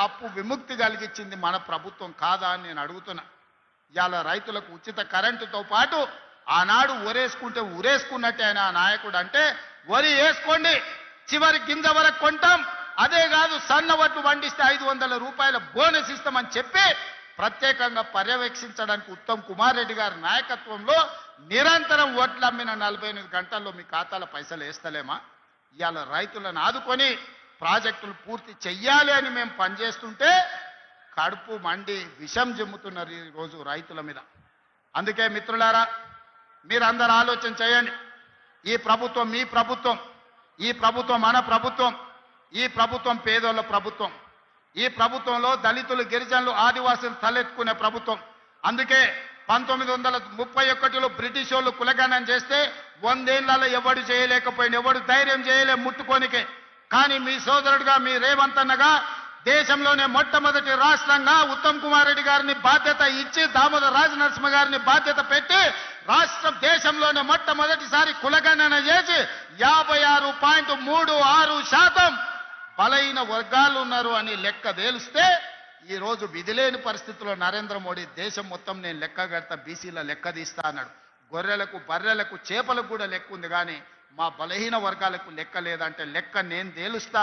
అప్పు విముక్తి కలిగించింది మన ప్రభుత్వం కాదా అని నేను అడుగుతున్నా. ఇవాళ రైతులకు ఉచిత కరెంటుతో పాటు ఆనాడు ఊరేసుకుంటే ఊరేసుకున్నట్టే ఆయన ఆ నాయకుడు అంటే వరి వేసుకోండి చివరి గింజ వరకు కొంటాం. అదే కాదు సన్న వడ్లు పండిస్తే ఐదు వందల రూపాయల బోనస్ ఇస్తామని చెప్పి ప్రత్యేకంగా పర్యవేక్షించడానికి ఉత్తమ్ కుమార్ రెడ్డి గారి నాయకత్వంలో నిరంతరం ఓట్లు అమ్మిన నలభై ఎనిమిది గంటల్లో మీ ఖాతాలో పైసలు వేస్తలేమా? ఇవాళ రైతులను ఆదుకొని ప్రాజెక్టులు పూర్తి చెయ్యాలి అని మేము పనిచేస్తుంటే కడుపు మండి విషం జమ్ముతున్నారు ఈ రోజు రైతుల మీద. అందుకే మిత్రులారా మీరందరూ ఆలోచన చేయండి. ఈ ప్రభుత్వం మీ ప్రభుత్వం ఈ ప్రభుత్వం మన ప్రభుత్వం ఈ ప్రభుత్వం పేదోళ్ళ ప్రభుత్వం ఈ ప్రభుత్వంలో దళితులు గిరిజనులు ఆదివాసులు తలెత్తుకునే ప్రభుత్వం. అందుకే పంతొమ్మిది వందల ముప్పై ఒకటిలో బ్రిటిష్ వాళ్ళు కులగణం చేస్తే వందేళ్ళలో ఎవడు చేయలేకపోయింది ఎవడు ధైర్యం చేయలే ముట్టుకోనికే. కానీ మీ సోదరుడుగా మీ రేవంత్ అన్నగా దేశంలోనే మొట్టమొదటి రాష్ట్రంగా ఉత్తమ్ కుమార్ రెడ్డి గారిని బాధ్యత ఇచ్చి దామోదర్ రాజ నరసింహ గారిని బాధ్యత పెట్టి రాష్ట్రం దేశంలోనే మొట్టమొదటిసారి కులగణన చేసి యాభై ఆరు పాయింట్ మూడు ఆరు శాతం బలైన వర్గాలు ఉన్నారు అని లెక్క తేలిస్తే ఈ రోజు విధిలేని పరిస్థితుల్లో నరేంద్ర మోడీ దేశం మొత్తం నేను లెక్క కడతా బీసీల లెక్క తీస్తా అన్నాడు. గొర్రెలకు బర్రెలకు చేపలకు కూడా లెక్క ఉంది కానీ మా బలహీన వర్గాలకు లెక్క లేదంటే లెక్క నేను తేలుస్తా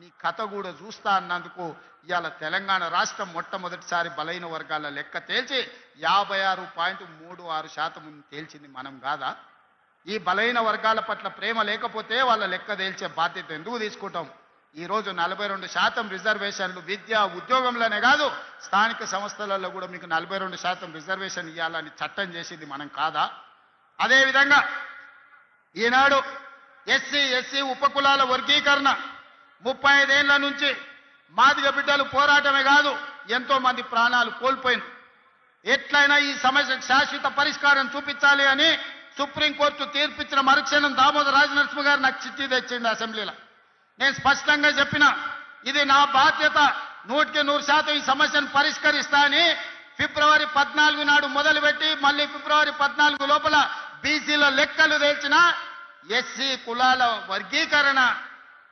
నీ కథ కూడా చూస్తా అన్నందుకు ఇవాళ తెలంగాణ రాష్ట్రం మొట్టమొదటిసారి బలహీన వర్గాల లెక్క తేల్చి యాభై ఆరు పాయింట్ మూడు ఆరు శాతం తేల్చింది మనం కాదా? ఈ బలహీన వర్గాల పట్ల ప్రేమ లేకపోతే వాళ్ళ లెక్క తేల్చే బాధ్యత ఎందుకు తీసుకుంటాం? ఈ రోజు నలభై రెండు శాతం రిజర్వేషన్లు విద్య ఉద్యోగంలోనే కాదు స్థానిక సంస్థలలో కూడా మీకు నలభై రెండు శాతం రిజర్వేషన్ ఇవ్వాలని చట్టం చేసింది మనం కాదా? అదేవిధంగా ఈనాడు ఎస్సీ ఎస్సీ ఉపకులాల వర్గీకరణ ముప్పై ఐదేళ్ళ నుంచి మాదిగ బిడ్డలు పోరాటమే కాదు ఎంతో మంది ప్రాణాలు కోల్పోయింది ఎట్లయినా ఈ సమస్యకు శాశ్వత పరిష్కారం చూపించాలి అని సుప్రీంకోర్టు తీర్పిచ్చిన మరుక్షణం దామోదర రాజనరసింహ గారు నాకు చిట్టి తెచ్చింది అసెంబ్లీలో. నేను స్పష్టంగా చెప్పిన ఇది నా బాధ్యత నూటికి నూరు శాతం ఈ సమస్యను పరిష్కరిస్తా అని ఫిబ్రవరి పద్నాలుగు నాడు మొదలుపెట్టి మళ్ళీ ఫిబ్రవరి పద్నాలుగు లోపల బీసీల లెక్కలు తేల్చిన ఎస్సీ కులాల వర్గీకరణ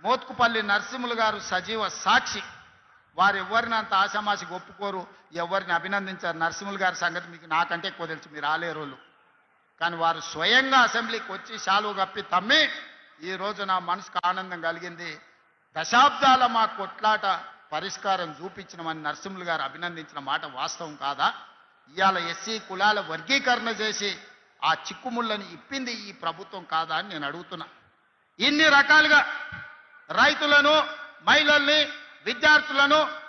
మోత్కుపల్లి నరసింహులు గారు సజీవ సాక్షి. వారు ఎవరిని అంత ఆశామాసి ఒప్పుకోరు ఎవరిని అభినందించారు. నరసింహులు గారి సంగతి మీకు నాకంటే ఎక్కువ తెలుసు మీరు ఆలేరోళ్ళు కానీ వారు స్వయంగా అసెంబ్లీకి వచ్చి శాలువు కప్పి తమ్మి ఈ రోజు నా మనసుకు ఆనందం కలిగింది. దశాబ్దాల మా కొట్లాట పరిష్కారం చూపించినమని నరసింహులు గారు అభినందించిన మాట వాస్తవం కాదా? ఇవాళ ఎస్సీ కులాల వర్గీకరణ చేసి ఆ చిక్కుముళ్ళని ఇప్పింది ఈ ప్రభుత్వం కాదా అని నేను అడుగుతున్నా. ఇన్ని రకాలుగా రైతులను మహిళల్ని విద్యార్థులను